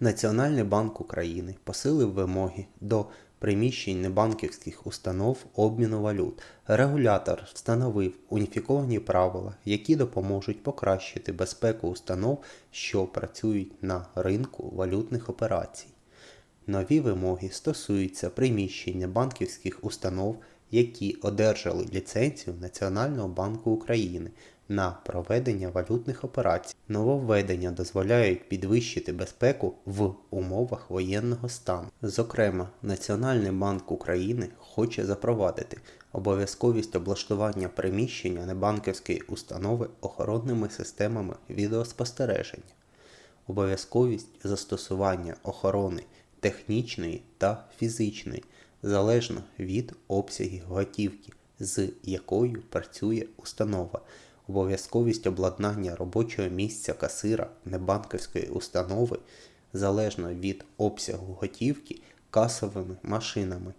Національний банк України посилив вимоги до приміщень небанківських установ обміну валют. Регулятор встановив уніфіковані правила, які допоможуть покращити безпеку установ, що працюють на ринку валютних операцій. Нові вимоги стосуються приміщень небанківських установ, які одержали ліцензію Національного банку України на проведення валютних операцій. Нововведення дозволяють підвищити безпеку в умовах воєнного стану. Зокрема, Національний банк України хоче запровадити обов'язковість облаштування приміщення небанківської установи охоронними системами відеоспостереження обов'язковість застосування охорони технічної та фізичної залежно від обсягів готівки, з якою працює установа, обов'язковість обладнання робочого місця касира небанківської установи залежно від обсягу готівки касовими машинами,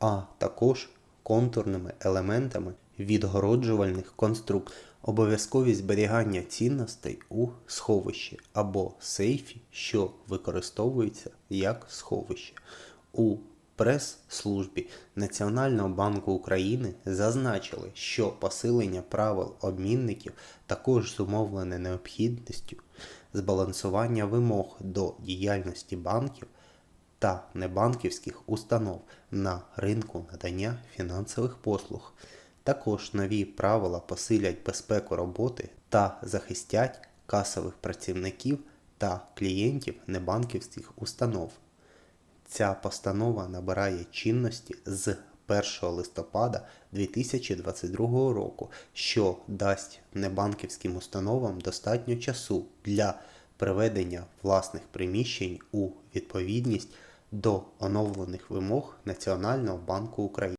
а також контурними елементами відгороджувальних конструкцій, обов'язковість зберігання цінностей у сховищі або сейфі, що використовується як сховище. У прес-службі Національного банку України зазначили, що посилення правил обмінників також зумовлене необхідністю збалансування вимог до діяльності банків та небанківських установ на ринку надання фінансових послуг. Також нові правила посилять безпеку роботи та захистять касових працівників та клієнтів небанківських установ. Ця постанова набирає чинності з 1 листопада 2022 року, що дасть небанківським установам достатньо часу для приведення власних приміщень у відповідність до оновлених вимог Національного банку України.